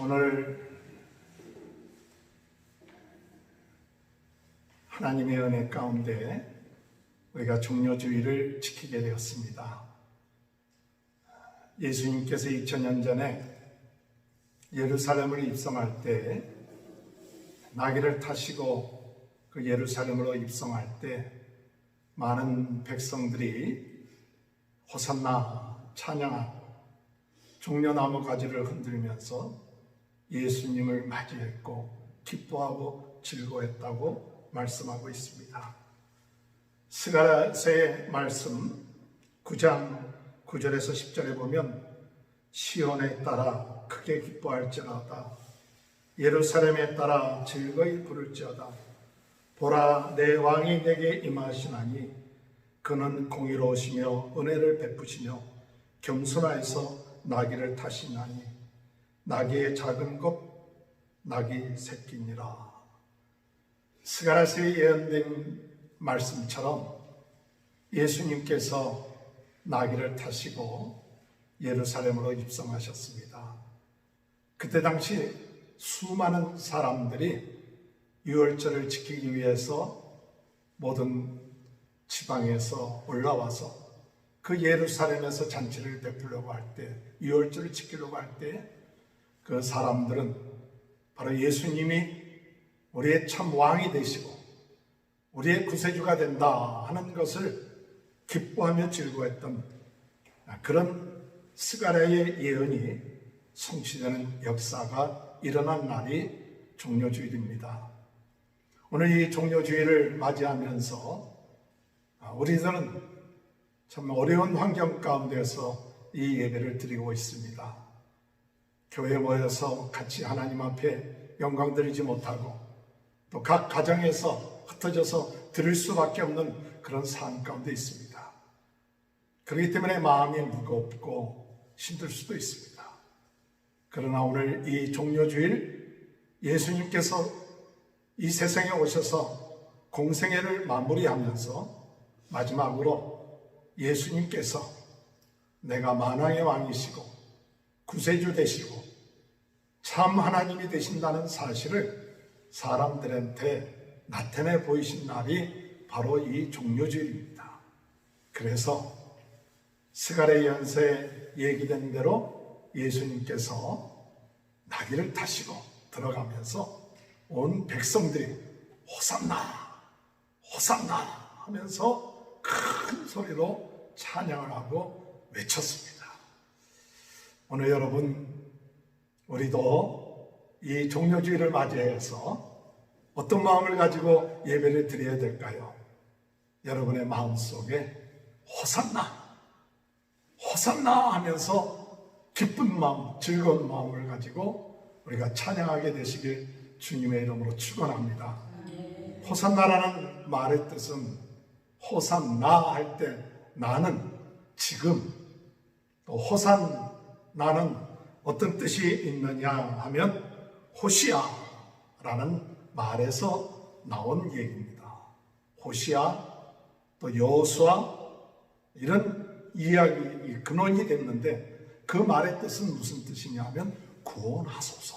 오늘 하나님의 은혜 가운데 우리가 종료주의를 지키게 되었습니다. 예수님께서 2000년 전에 예루살렘을 입성할 때 나귀를 타시고 그 예루살렘으로 입성할 때 많은 백성들이 호산나 찬양하고 종려나무 가지를 흔들면서 예수님을 맞이했고 기뻐하고 즐거워했다고 말씀하고 있습니다. 스가랴서의 말씀 9장 9절에서 10절에 보면 시온에 따라 크게 기뻐할지어다 예루살렘에 따라 즐거이 부를지어다 보라 내 왕이 내게 임하시나니 그는 공의로우시며 은혜를 베푸시며 겸손하여서 나귀를 타시나니 나귀의 작은 것 나귀 새끼니라 스가랴서에 예언된 말씀처럼 예수님께서 나귀를 타시고 예루살렘으로 입성하셨습니다. 그때 당시 수많은 사람들이 유월절을 지키기 위해서 모든 지방에서 올라와서 그 예루살렘에서 잔치를 베풀려고 할 때, 유월절을 지키려고 할 때, 그 사람들은 바로 예수님이 우리의 참 왕이 되시고, 우리의 구세주가 된다 하는 것을 기뻐하며 즐거워했던 그런 스가랴의 예언이 성취되는 역사가 일어난 날이 종료주일입니다. 오늘 이 종료주일을 맞이하면서 우리들은 참 어려운 환경 가운데서 이 예배를 드리고 있습니다. 교회 모여서 같이 하나님 앞에 영광 드리지 못하고 또 각 가정에서 흩어져서 들을 수밖에 없는 그런 삶 가운데 있습니다. 그렇기 때문에 마음이 무겁고 힘들 수도 있습니다. 그러나 오늘 이 종료주일 예수님께서 이 세상에 오셔서 공생애를 마무리하면서 마지막으로 예수님께서 내가 만왕의 왕이시고 구세주 되시고 참 하나님이 되신다는 사실을 사람들한테 나타내 보이신 날이 바로 이 종료주일입니다. 그래서 스가랴 연서에 얘기된 대로 예수님께서 나귀를 타시고 들어가면서 온 백성들이 호산나 호산나 하면서 큰 소리로 찬양을 하고 외쳤습니다. 오늘 여러분 우리도 이 종료주의를 맞이해서 어떤 마음을 가지고 예배를 드려야 될까요? 여러분의 마음 속에 호산나, 호산나 하면서 기쁜 마음, 즐거운 마음을 가지고 우리가 찬양하게 되시길 주님의 이름으로 축원합니다. 호산나라는 말의 뜻은 호산나 할 때 나는 지금 또 호산 나는 어떤 뜻이 있느냐 하면 호시아라는 말에서 나온 얘기입니다. 호시아 또 여수아 이런 이야기 근원이 됐는데 그 말의 뜻은 무슨 뜻이냐면 구원하소서.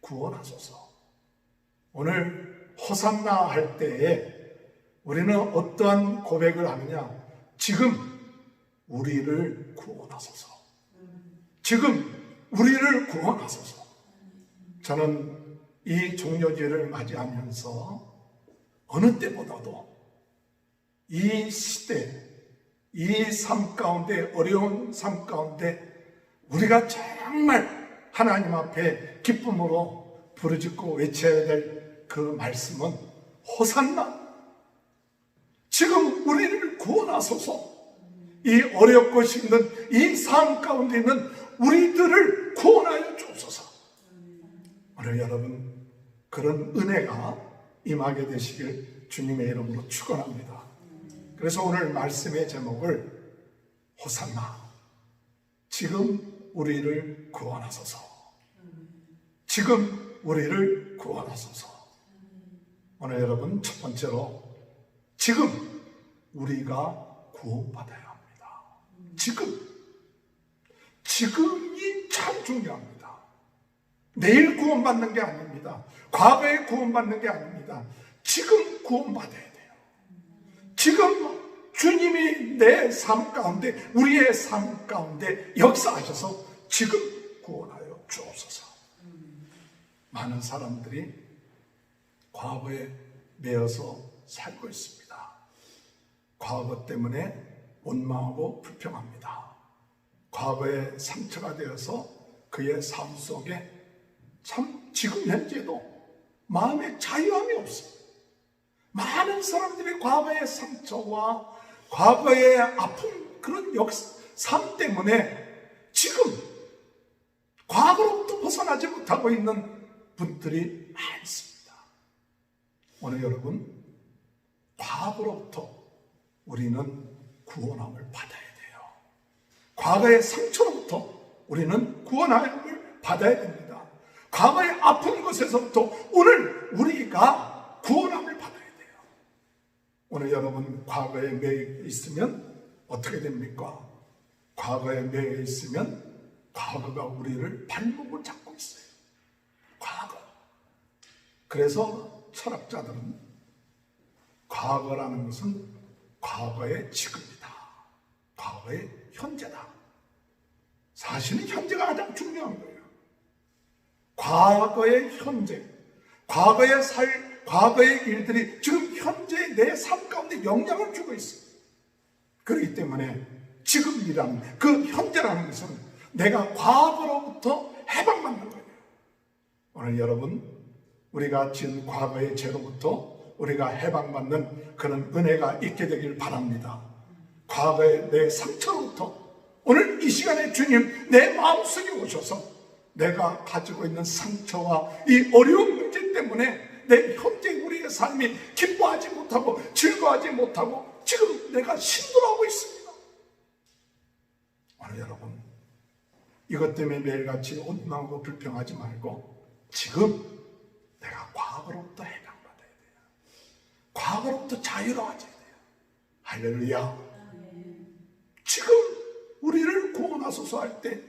구원하소서. 오늘 호산나 할 때에 우리는 어떠한 고백을 하느냐? 지금 우리를 구원하소서 지금 우리를 구원하소서 저는 이 종료제를 맞이하면서 어느 때보다도 이 시대, 이 삶 가운데, 어려운 삶 가운데 우리가 정말 하나님 앞에 기쁨으로 부르짖고 외쳐야 될 그 말씀은 호산나. 지금 우리를 구원하소서. 이 어렵고 힘든 이 삶 가운데 있는 우리들을 구원하여 주소서. 오늘 여러분 그런 은혜가 임하게 되시길 주님의 이름으로 축원합니다. 그래서 오늘 말씀의 제목을 호산나 지금 우리를 구원하소서. 지금 우리를 구원하소서. 오늘 여러분 첫 번째로 지금 우리가 구원받아야 합니다. 지금 지금이 참 중요합니다. 내일 구원받는 게 아닙니다. 과거에 구원받는 게 아닙니다. 지금 구원받아야 돼요. 지금 주님이 내 삶 가운데, 우리의 삶 가운데 역사하셔서 지금 구원하여 주옵소서. 많은 사람들이 과거에 매여서 살고 있습니다. 과거 때문에 원망하고 불평합니다. 과거의 상처가 되어서 그의 삶 속에 참 지금 현재도 마음의 자유함이 없어요. 많은 사람들이 과거의 상처와 과거의 아픈 그런 역사, 삶 때문에 지금 과거로부터 벗어나지 못하고 있는 분들이 많습니다. 오늘 여러분, 과거로부터 우리는 구원함을 받아야 돼요. 과거의 상처로부터 우리는 구원함을 받아야 됩니다. 과거의 아픈 것에서부터 오늘 우리가 구원함을 받아야 돼요. 오늘 여러분 과거에 매여 있으면 어떻게 됩니까? 과거에 매여 있으면 과거가 우리를 발목을 잡고 있어요. 과거. 그래서 철학자들은 과거라는 것은 과거의 지금이다. 과거의 현재다. 사실은 현재가 가장 중요한 거예요. 과거의 현재, 과거의 살, 과거의 일들이 지금 현재 내 삶 가운데 영향을 주고 있어요. 그렇기 때문에 지금이라는 그 현재라는 것은 내가 과거로부터 해방받는 거예요. 오늘 여러분 우리가 지은 과거의 죄로부터 우리가 해방받는 그런 은혜가 있게 되길 바랍니다. 과거의 내 상처로부터 오늘 이 시간에 주님 내 마음속에 오셔서 내가 가지고 있는 상처와 이 어려운 문제 때문에 내 현재 우리의 삶이 기뻐하지 못하고 즐거워하지 못하고 지금 내가 힘들어하고 있습니다. 오늘 여러분 이것 때문에 매일같이 원망하고 불평하지 말고 지금 내가 과거로부터 해방받아야 돼요. 과거로부터 자유로워져야 돼요. 할렐루야. 지금 구원하소서 할 때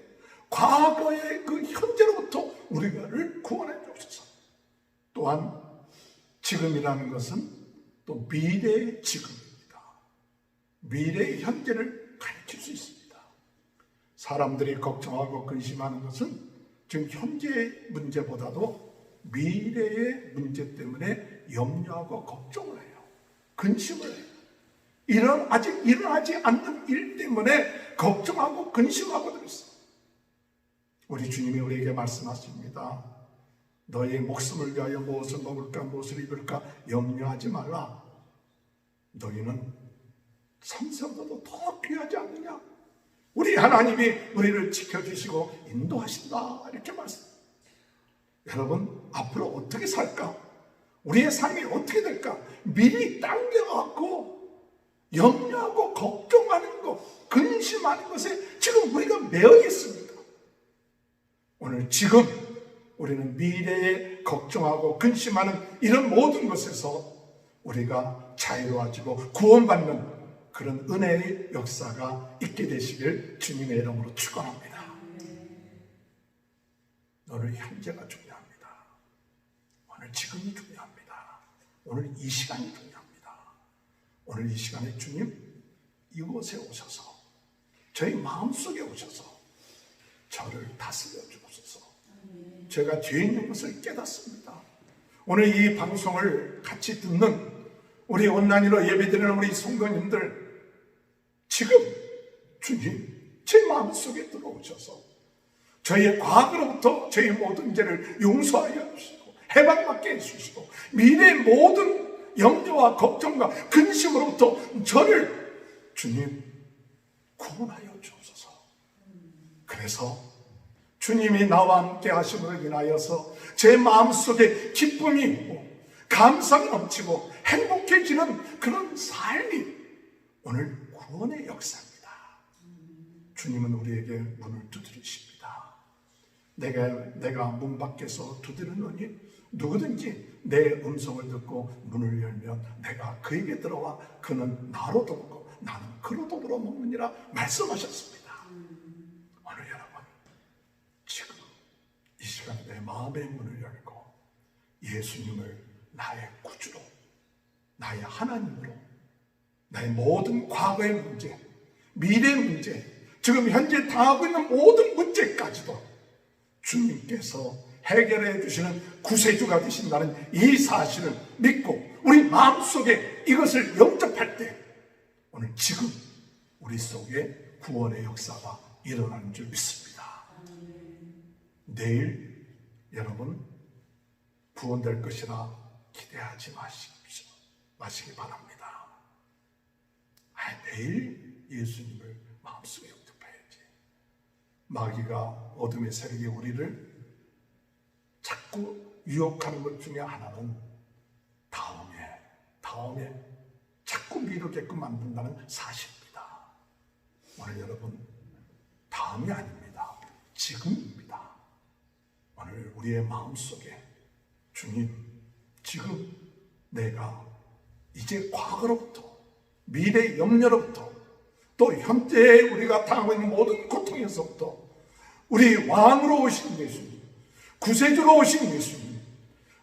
과거의 그 현재로부터 우리를 구원해 주옵소서. 또한 지금이라는 것은 또 미래의 지금입니다. 미래의 현재를 가르칠 수 있습니다. 사람들이 걱정하고 근심하는 것은 지금 현재의 문제보다도 미래의 문제 때문에 염려하고 걱정을 해요. 근심을 해요. 이런 아직 일어나지 않는 일 때문에 걱정하고 근심하고 들었어. 우리 주님이 우리에게 말씀하십니다. 너의 목숨을 위하여 무엇을 먹을까 무엇을 입을까 염려하지 말라. 너희는 삼성보다도 더 귀하지 않느냐? 우리 하나님이 우리를 지켜주시고 인도하신다. 이렇게 말씀. 여러분, 앞으로 어떻게 살까? 우리의 삶이 어떻게 될까? 미리 당겨갖고 염려하고 걱정하는 것, 근심하는 것에 지금 우리가 매여 있습니다. 오늘 지금 우리는 미래에 걱정하고 근심하는 이런 모든 것에서 우리가 자유로워지고 구원받는 그런 은혜의 역사가 있게 되시길 주님의 이름으로 축원합니다. 오늘 현재가 중요합니다. 오늘 지금이 중요합니다. 오늘 이 시간이 중요합니다. 오늘 이 시간에 주님 이곳에 오셔서 저희 마음속에 오셔서 저를 다스려 주옵소서. 제가 죄 있는 것을 깨닫습니다. 오늘 이 방송을 같이 듣는 우리 온라인으로 예배드리는 우리 성도님들 지금 주님 제 마음속에 들어오셔서 저희의 과거로부터 저희 모든 죄를 용서하여 주시고 해방받게 해주시고 미래의 모든 염려와 걱정과 근심으로부터 저를 주님 구원하여 주옵소서. 그래서 주님이 나와 함께 하심으로 인하여서 제 마음속에 기쁨이 있고 감사가 넘치고 행복해지는 그런 삶이 오늘 구원의 역사입니다. 주님은 우리에게 문을 두드리십니다. 내가 내가 문 밖에서 두드리노니 누구든지 내 음성을 듣고 문을 열면 내가 그에게 들어와 그는 나로 돕고 나는 그로 더불어 먹느니라 말씀하셨습니다. 오늘 여러분 지금 이 시간에 내 마음의 문을 열고 예수님을 나의 구주로, 나의 하나님으로, 나의 모든 과거의 문제, 미래 문제, 지금 현재 당하고 있는 모든 문제까지도 주님께서 해결해 주시는 구세주가 되신다는 이 사실을 믿고 우리 마음속에 이것을 영접할 때 오늘 지금 우리 속에 구원의 역사가 일어나는 줄 믿습니다. 내일 여러분 구원될 것이라 기대하지 마십시오. 마시기 바랍니다. 아, 내일 예수님을 마음속에 영접해야지. 마귀가 어둠의 세력이 우리를 자꾸 유혹하는 것 중에 하나는 다음에, 다음에 자꾸 미루게끔 만든다는 사실입니다. 오늘 여러분, 다음이 아닙니다. 지금입니다. 오늘 우리의 마음속에 주님, 지금 내가 이제 과거로부터 미래 염려로부터 또 현재 우리가 당하고 있는 모든 고통에서부터 우리 왕으로 오신 예수님, 구세주로 오신 예수님,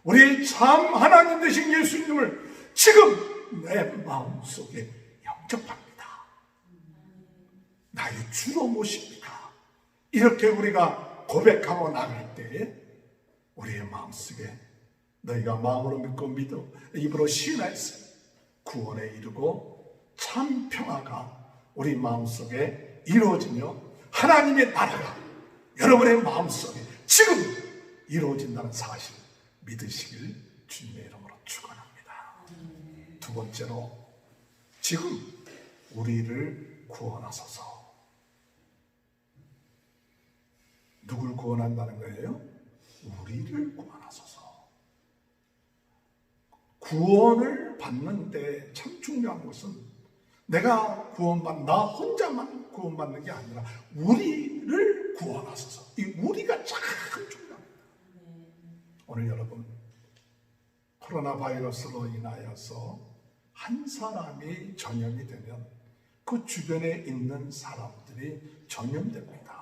우리 참 하나님 되신 예수님을 지금 내 마음속에 영접합니다. 나의 주로 모십니다. 이렇게 우리가 고백하고 나갈 때 우리의 마음속에 너희가 마음으로 믿고 믿어 입으로 시인하였으니 구원에 이르고 참 평화가 우리 마음속에 이루어지며 하나님의 나라가 여러분의 마음속에 지금 이루어진다는 사실 믿으시길 주님의 이름으로 축원합니다. 두 번째로 지금 우리를 구원하소서. 누굴 구원한다는 거예요? 우리를 구원하소서. 구원을 받는 데 참 중요한 것은 내가 구원받, 나 혼자만 구원받는 게 아니라 우리를 구원하소서. 이 우리가 참 중요합니다. 오늘 여러분, 코로나 바이러스로 인하여서 한 사람이 전염이 되면 그 주변에 있는 사람들이 전염됩니다.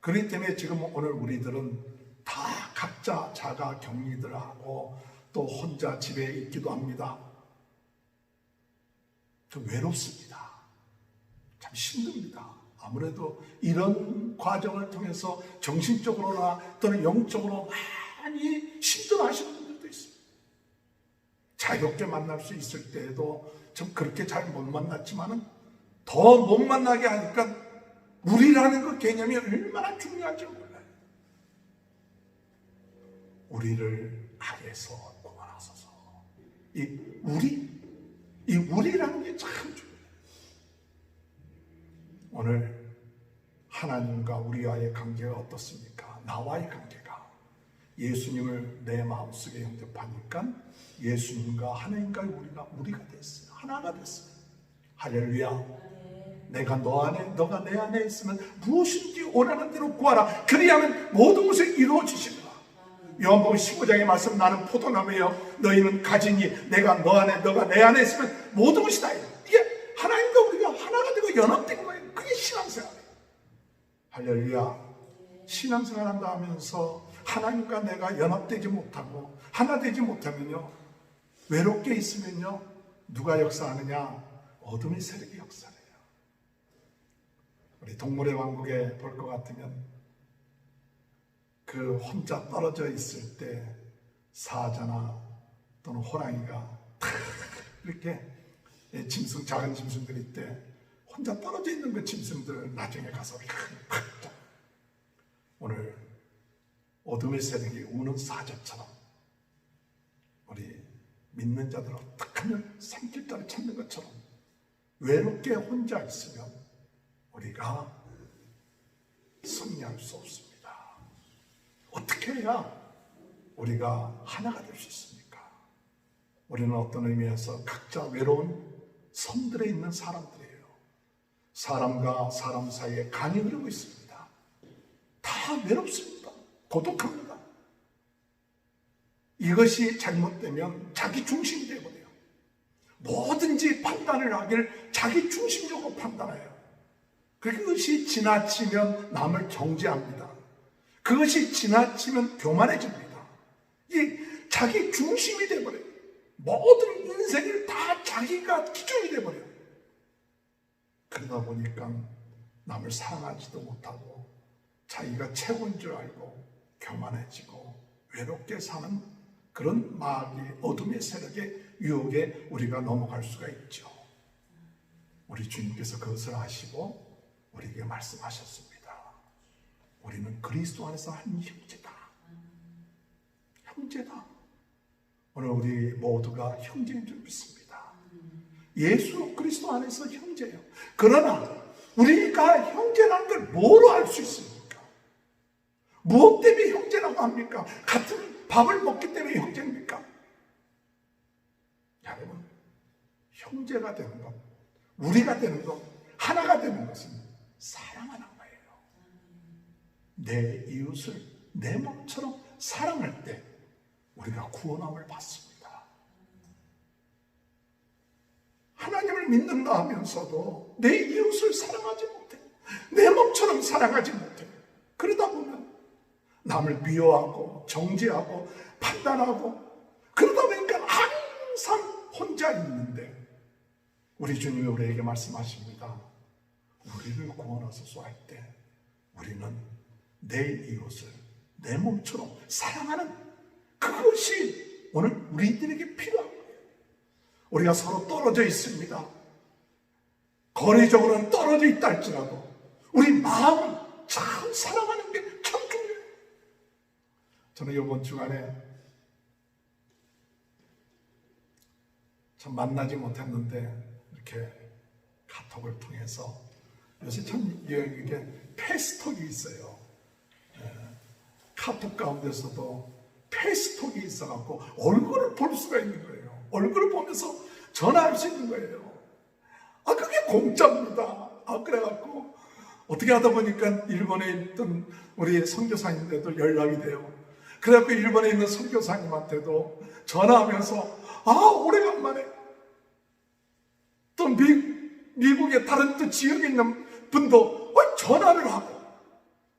그렇기 때문에 지금 오늘 우리들은 다 각자 자가 격리들 하고 또 혼자 집에 있기도 합니다. 좀 외롭습니다. 참 힘듭니다. 아무래도 이런 과정을 통해서 정신적으로나 또는 영적으로 많이 힘들어하시는 분들도 있습니다. 자유롭게 만날 수 있을 때에도 좀 그렇게 잘 못 만났지만은 더 못 만나게 하니까 우리라는 그 개념이 얼마나 중요한지 몰라요. 우리를 악에서 구원하소서. 이 우리, 이 우리라는 게 참 중요해요. 오늘 하나님과 우리와의 관계가 어떻습니까? 나와의 관계가 예수님을 내 마음속에 영접하니까 예수님과 하나님과 우리가 우리가 됐어요. 하나가 됐어요. 할렐루야. 내가 너 안에, 너가 내 안에 있으면 무엇인지 원하는 대로 구하라. 그리하면 모든 것이 이루어지시리라. 요한복음 15장의 말씀 나는 포도나무여 너희는 가지니 내가 너 안에 너가 내 안에 있으면 모든 것이 다 이게 하나님과 우리가 하나가 되고 연합된 거예요. 그게 신앙생활이에요. 할렐루야. 신앙생활 한다 하면서 하나님과 내가 연합되지 못하고 하나 되지 못하면요. 외롭게 있으면요. 누가 역사하느냐? 어둠의 세력이 역사해요. 우리 동물의 왕국에 볼 것 같으면 그 혼자 떨어져 있을 때 사자나 또는 호랑이가 탁 이렇게 짐승 작은 짐승들 있대 혼자 떨어져 있는 그 짐승들 나중에 가서 팍 오늘 어둠의 세력이 우는 사자처럼 우리 믿는 자들은 딱 하면 삼킬자를 찾는 것처럼 외롭게 혼자 있으면 우리가 승리할 수 없습니다. 어떻게 해야 우리가 하나가 될 수 있습니까? 우리는 어떤 의미에서 각자 외로운 섬들에 있는 사람들이에요. 사람과 사람 사이에 간이 흐르고 있습니다. 다 외롭습니다. 고독합니다. 이것이 잘못되면 자기 중심이 되거든요. 뭐든지 판단을 하길 자기 중심적으로 판단해요. 그것이 지나치면 남을 정죄합니다. 그것이 지나치면 교만해집니다. 이 자기 중심이 돼버려요. 모든 인생을 다 자기가 기준이 돼버려요. 그러다 보니까 남을 사랑하지도 못하고 자기가 최고인 줄 알고 교만해지고 외롭게 사는 그런 마귀 어둠의 세력의 유혹에 우리가 넘어갈 수가 있죠. 우리 주님께서 그것을 아시고 우리에게 말씀하셨습니다. 우리는 그리스도 안에서 한 형제다. 형제다. 오늘 우리 모두가 형제인 줄 믿습니다. 예수 그리스도 안에서 형제예요. 그러나 우리가 형제라는 걸 뭐로 알 수 있습니까? 무엇 때문에 형제라고 합니까? 같은 밥을 먹기 때문에 형제입니까? 여러분, 형제가 되는 것, 우리가 되는 것, 하나가 되는 것은 사랑하는 거예요. 내 이웃을 내 몸처럼 사랑할 때 우리가 구원함을 받습니다. 하나님을 믿는다 하면서도 내 이웃을 사랑하지 못해. 내 몸처럼 사랑하지 못해. 그러다 보면 남을 미워하고 정죄하고 판단하고 그러다 보니까 항상 혼자 있는데 우리 주님이 우리에게 말씀하십니다. 우리를 구원하소서 할 때 우리는 내 이웃을 내 몸처럼 사랑하는 그것이 오늘 우리들에게 거예요. 우리가 서로 떨어져 있습니다. 거리적으로는 떨어져 있다 할지라도 우리 마음은 참 사랑하는 게. 저는 이번 주간에 참 만나지 못했는데 이렇게 카톡을 통해서 요새 참 이게 페스톡이 있어요. 예, 카톡 가운데서도 페스톡이 있어갖고 얼굴을 볼 수가 있는 거예요. 얼굴을 보면서 전화할 수 있는 거예요. 아 그게 공짜입니다. 아 그래갖고 어떻게 하다 보니까 일본에 있던 우리 선교사님들도 연락이 돼요. 그래갖고 일본에 있는 선교사님한테도 전화하면서 아 오래간만에 또 미, 미국의 다른 또 지역에 있는 분도 어, 전화를 하고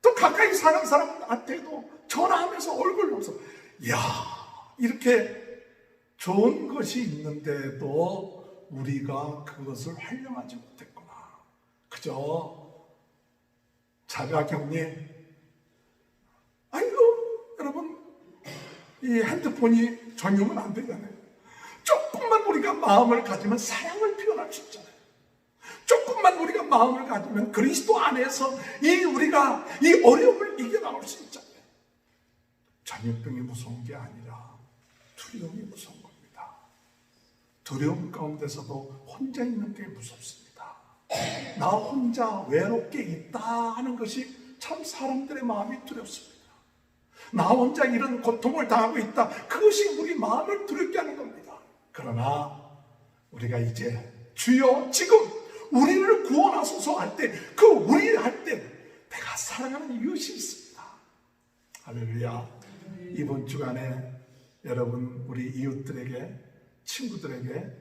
또 가까이 사는 사람한테도 전화하면서 얼굴 보면서 야 이렇게 좋은 것이 있는데도 우리가 그것을 활용하지 못했구나. 그저 자가 격리. 아이고 여러분 이 핸드폰이 전용은 안 되잖아요. 조금만 우리가 마음을 가지면 사랑을 표현할 수 있잖아요. 조금만 우리가 마음을 가지면 그리스도 안에서 이 우리가 이 어려움을 이겨나올 수 있잖아요. 전염병이 무서운 게 아니라 두려움이 무서운 겁니다. 두려움 가운데서도 혼자 있는 게 무섭습니다. 나 혼자 외롭게 있다 하는 것이 참 사람들의 마음이 두렵습니다. 나 혼자 이런 고통을 당하고 있다. 그것이 우리 마음을 두렵게 하는 겁니다. 그러나 우리가 이제 주여 지금 우리를 구원하소서 할 때 그 우리 할 때 내가 사랑하는 이웃이 있습니다. 할렐루야. 이번 주간에 여러분 우리 이웃들에게 친구들에게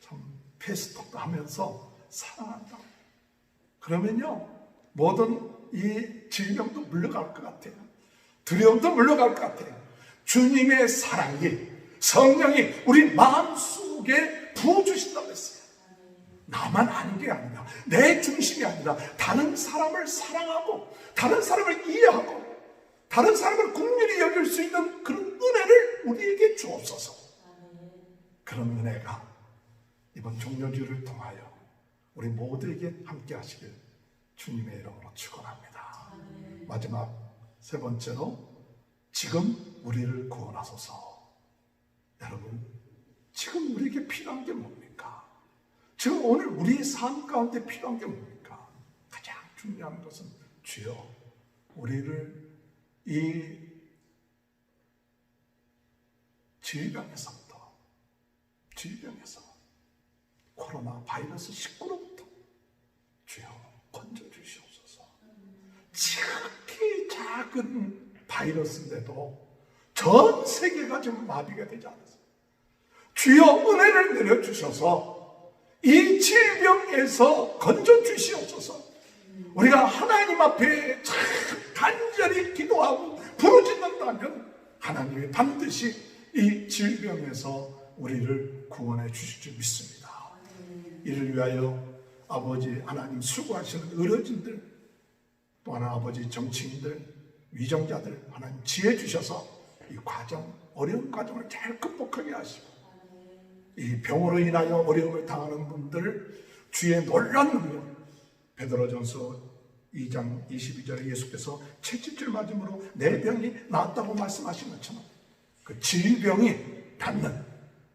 참 페스톡도 하면서 사랑한다. 그러면요 모든 이 질병도 물러갈 것 같아요. 두려움도 물러갈 것 같아요. 주님의 사랑이 성령이 우리 마음 속에 부어주신다고 했어요. 나만 아는 게 아니라 내 중심이 아니라 다른 사람을 사랑하고 다른 사람을 이해하고 다른 사람을 국률이 여길 수 있는 그런 은혜를 우리에게 주옵소서. 그런 은혜가 이번 종료주를 통하여 우리 모두에게 함께 하시길 주님의 이름으로 축원합니다. 마지막 세 번째로 지금 우리를 구원하소서. 여러분, 지금 우리에게 필요한 게 뭡니까? 지금 오늘 우리의 삶 가운데 필요한 게 뭡니까? 가장 중요한 것은 주여, 우리를 이 질병에서부터, 질병에서, 코로나 바이러스 19로부터 주여 건져 주시옵소서. 지극히 작은 바이러스인데도 전 세계가 지금 마비가 되지 않았어요. 주여 은혜를 내려주셔서 이 질병에서 건져 주시옵소서. 우리가 하나님 앞에 참 간절히 기도하고 부르짖는다면 하나님이 반드시 이 질병에서 우리를 구원해 주실 줄 믿습니다. 이를 위하여 아버지 하나님 수고하시는 의료진들 또 하나 아버지 정치인들 위정자들 하나님 지혜 주셔서 이 과정 어려운 과정을 잘 극복하게 하시고 이 병으로 인하여 어려움을 당하는 분들 주의 놀란 능력 베드로전서 2장 22절에 예수께서 채찍질 맞음으로 내 병이 나았다고 말씀하신 것처럼 그 질병이 낫는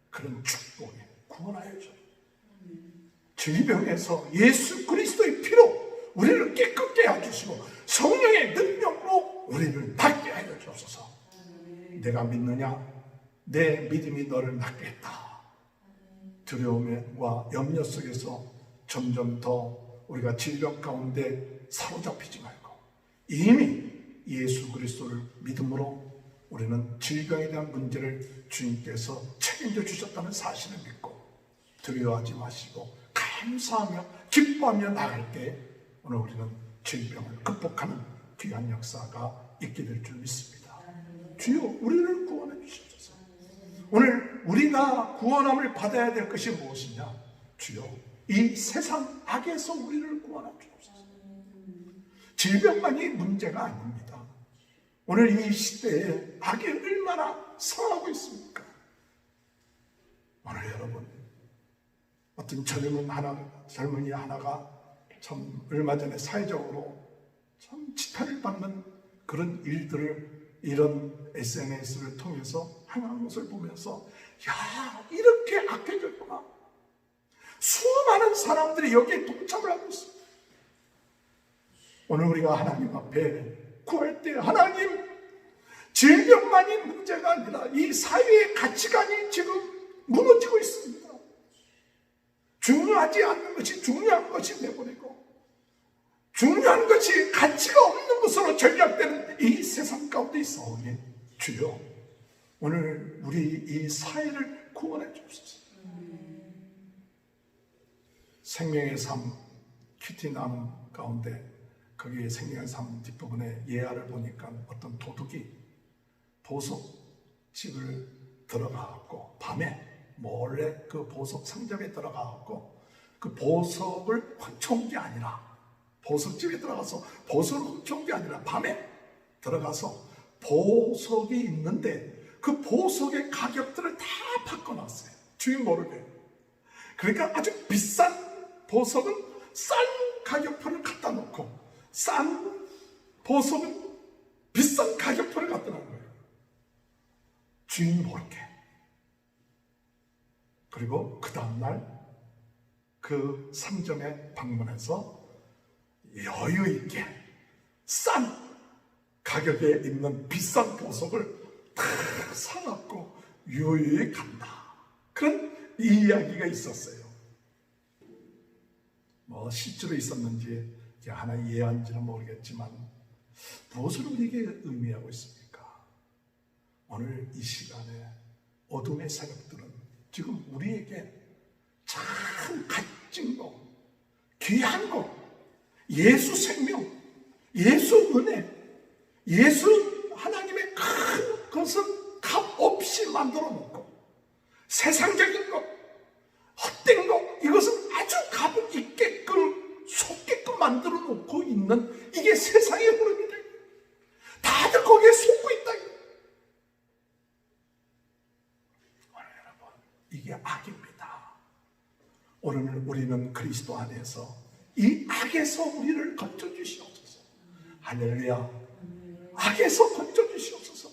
그런 축복에 구원하여 줘요. 질병에서 예수 그리스도의 우리를 깨끗게 해주시고 성령의 능력으로 우리를 낫게 하여 주옵소서. 내가 믿느냐? 내 믿음이 너를 낫게 했다. 두려움과 염려 속에서 점점 더 우리가 질병 가운데 사로잡히지 말고 이미 예수 그리스도를 믿음으로 우리는 질병에 대한 문제를 주님께서 책임져 주셨다는 사실을 믿고 두려워하지 마시고 감사하며 기뻐하며 나갈 때 오늘 우리는 질병을 극복하는 귀한 역사가 있게 될 줄 믿습니다. 주여 우리를 구원해 주시옵소서. 오늘 우리가 구원함을 받아야 될 것이 무엇이냐? 주여 이 세상 악에서 우리를 구원해 주옵소서. 질병만이 문제가 아닙니다. 오늘 이 시대에 악이 얼마나 성하고 있습니까? 오늘 여러분 어떤 젊은 하나 젊은이 하나가 참 얼마 전에 사회적으로 참 지탄을 받는 그런 일들을 이런 SNS를 통해서 행하는 것을 보면서 야 이렇게 악해졌구나 수많은 사람들이 여기에 동참을 하고 있습니다. 오늘 우리가 하나님 앞에 구할 때 하나님 질병만이 문제가 아니라 이 사회의 가치관이 지금 무너지고 있습니다. 중요하지 않는 것이 중요한 것이 되버리고 중요한 것이 가치가 없는 것으로 전략되는 이 세상 가운데 있어오니 주여 오늘 우리 이 사회를 구원해 주옵소서. 생명의 삶 큐티나무 가운데 거기에 생명의 삶 뒷부분에 예화를 보니까 어떤 도둑이 보석 집을 들어가고 밤에 몰래 그 보석 상점에 들어가고 그 보석을 훔쳐온 게 아니라 보석집에 들어가서 보석을 훔쳐온 게 아니라 밤에 들어가서 보석이 있는데 그 보석의 가격들을 다 바꿔놨어요. 주인 모르게. 그러니까 아주 비싼 보석은 싼 가격표를 갖다 놓고 싼 보석은 비싼 가격표를 갖다 놓은 거예요. 주인 모르게. 그리고 그 다음날 그 상점에 방문해서 여유 있게 싼 가격에 있는 비싼 보석을 다 사갖고 유유히 간다. 그런 이야기가 있었어요. 뭐 실제로 있었는지 하나 이해한지는 모르겠지만 무엇을 우리에게 의미하고 있습니까? 오늘 이 시간에 어둠의 세력들은 지금 우리에게 참 값진 거, 귀한 거, 예수 생명, 예수 은혜, 예수 하나님의 큰 것은 값 없이 만들어 놓고 세상적인 것, 헛된 것, 이것은 아주 값 있게끔 속게끔 만들어 놓고 있는 이게 세상의 흐름이다. 다들 거기에 속고 있다. 오늘 여러분, 이게 악입니다. 오늘 우리는 그리스도 안에서 이 악에서 우리를 건져주시옵소서. 할렐루야. 악에서 건져주시옵소서.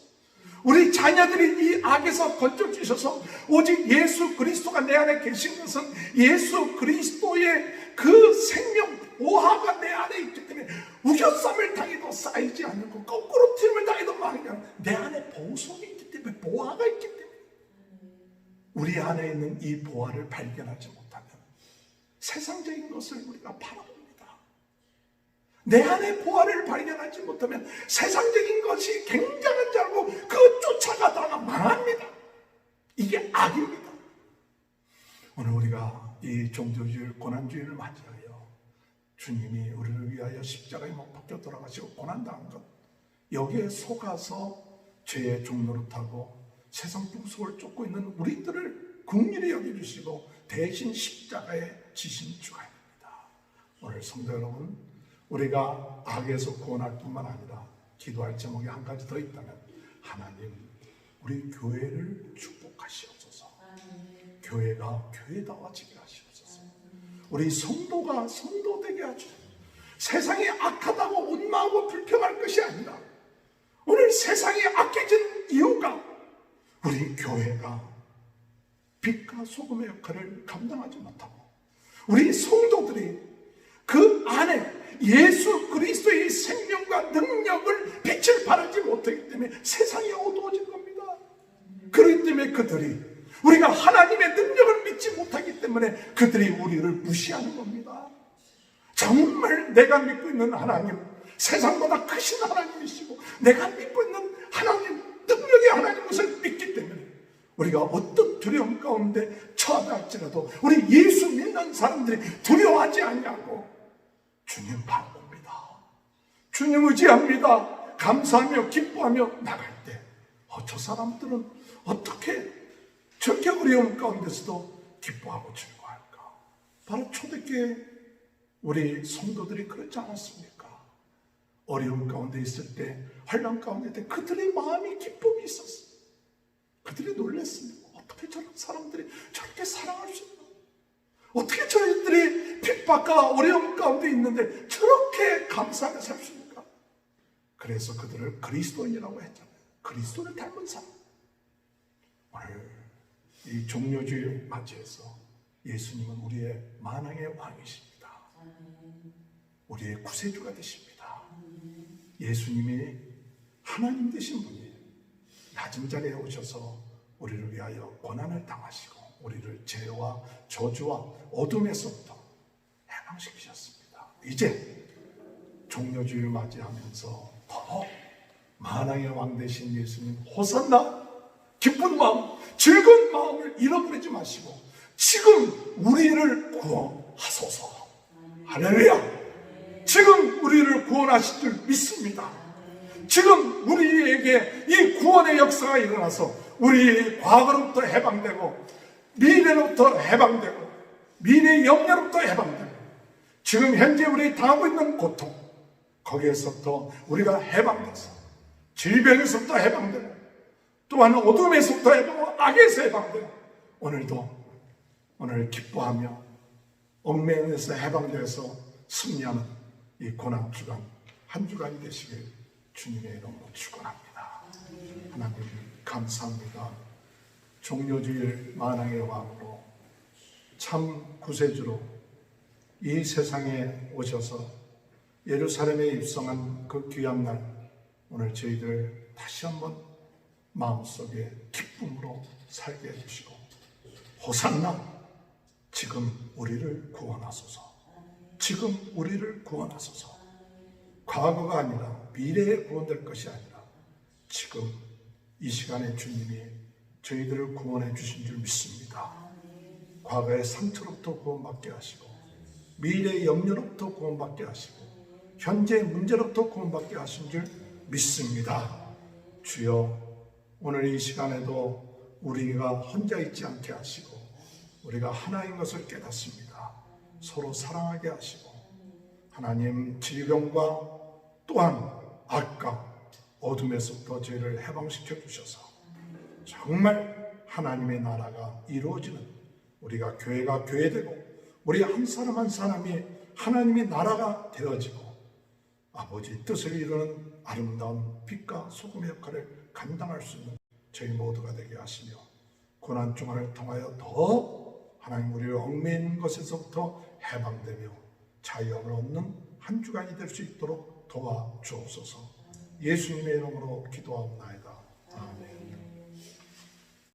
우리 자녀들이 이 악에서 건져주셔서 오직 예수 그리스도가 내 안에 계신 것은 예수 그리스도의 그 생명 보화가 내 안에 있기 때문에 우겨쌈을 당해도 쌓이지 않고 거꾸로 튀임을 당해도 망하냐 내 안에 보석이 있기 때문에 보화가 있기 때문에 우리 안에 있는 이 보화를 발견하지 못하면 세상적인 것을 우리가 바라봅니다. 내 안에 보화를 발견하지 못하면 세상적인 것이 굉장한 줄 알고 그 쫓아가다가 망합니다. 이게 악입니다. 오늘 우리가 이 종교주의, 고난주의를 맞이하여 주님이 우리를 위하여 십자가에 못 박혀 돌아가시고 고난당한 것 여기에 속아서 죄의 종로를 타고 세상 풍속을 쫓고 있는 우리들을 국민히 여겨주시고 대신 십자가에 지신 주가 입니다. 오늘 성도 여러분, 우리가 악에서 구원할 뿐만 아니라 기도할 제목이 한 가지 더 있다면 하나님, 우리 교회를 축복하시옵소서. 교회가 교회다워지게 하시옵소서. 우리 성도가 성도되게 하죠. 세상이 악하다고 원망하고 불평할 것이 아니라 오늘 세상이 악해진 이유가 우리 교회가 빛과 소금의 역할을 감당하지 못하고 우리 성도들이 그 안에 예수 그리스도의 생명과 능력을 빛을 발하지 못하기 때문에 세상이 어두워진 겁니다. 그렇기 때문에 그들이 우리가 하나님의 능력을 믿지 못하기 때문에 그들이 우리를 무시하는 겁니다. 정말 내가 믿고 있는 하나님, 세상보다 크신 하나님이시고, 내가 믿고 있는 하나님, 능력의 하나님 것을 믿기 때문에, 우리가 어떤 두려움 가운데 처하할지라도 우리 예수 믿는 사람들이 두려워하지 않냐고 주님 바랍니다. 주님 의지합니다. 감사하며 기뻐하며 나갈 때, 어, 저 사람들은 어떻게 저렇게 어려움 가운데서도 기뻐하고 즐거워할까? 바로 초대교회 우리 성도들이 그렇지 않았습니까? 어려움 가운데 있을 때, 환란 가운데 때 그들의 마음이 기쁨이 있었어요. 그들이 놀랐습니다. 어떻게 저런 사람들이 저렇게 사랑할 수 있나? 어떻게 저희들이 핍박과 어려움 가운데 있는데 저렇게 감사하게 살 수 있을까? 그래서 그들을 그리스도인이라고 했잖아요. 그리스도를 닮은 사람. 오늘 이 종료주일 맞이해서 예수님은 우리의 만왕의 왕이십니다. 우리의 구세주가 되십니다. 예수님이 하나님 되신 분이 낮은 자리에 오셔서 우리를 위하여 고난을 당하시고 우리를 죄와 저주와 어둠에서부터 해방시키셨습니다. 이제 종료주일 맞이하면서 더 만왕의 왕 되신 예수님 호산나 기쁜 마음 즐거운 마음을 잃어버리지 마시고 지금 우리를 구원하소서. 할렐루야. 지금 우리를 구원하실 줄 믿습니다 지금 우리에게 이 구원의 역사가 일어나서 우리 과거로부터 해방되고 미래로부터 해방되고 미래의 영예로부터 해방되고 지금 현재 우리 당하고 있는 고통 거기에서부터 우리가 해방돼서 질병에서부터 해방되고 또한 어둠에서부터 해방하고 악에서 해방되고 오늘도 오늘 기뻐하며 얽매에서 해방되어서 승리하는 이 고난 주간 한 주간이 되시길 주님의 이름으로 축원합니다. 하나님 감사합니다. 종료주일 만왕의 왕으로 참 구세주로 이 세상에 오셔서 예루살렘에 입성한 그 귀한 날 오늘 저희들 다시 한번 마음속에 기쁨으로 살게 해주시고 호산나 지금 우리를 구원하소서 지금 우리를 구원하소서 과거가 아니라 미래에 구원될 것이 아니라 지금 이 시간에 주님이 저희들을 구원해 주신 줄 믿습니다. 과거의 상처로부터 구원받게 하시고 미래의 염려로부터 구원받게 하시고 현재의 문제로부터 구원받게 하신 줄 믿습니다. 주여 오늘 이 시간에도 우리가 혼자 있지 않게 하시고 우리가 하나인 것을 깨닫습니다. 서로 사랑하게 하시고 하나님 질병과 또한 악과 어둠에서부터 저희를 해방시켜 주셔서 정말 하나님의 나라가 이루어지는 우리가 교회가 교회되고 우리 한 사람 한 사람이 하나님의 나라가 되어지고 아버지 뜻을 이루는 아름다운 빛과 소금의 역할을 감당할 수 있는 저희 모두가 되게 하시며 고난 중간을 통하여 더 하나님 우리를 얽매이는 것에서부터 해방되며 자유함을 얻는 한 주간이 될 수 있도록 도와 주옵소서 예수님의 이름으로 기도하옵나이다.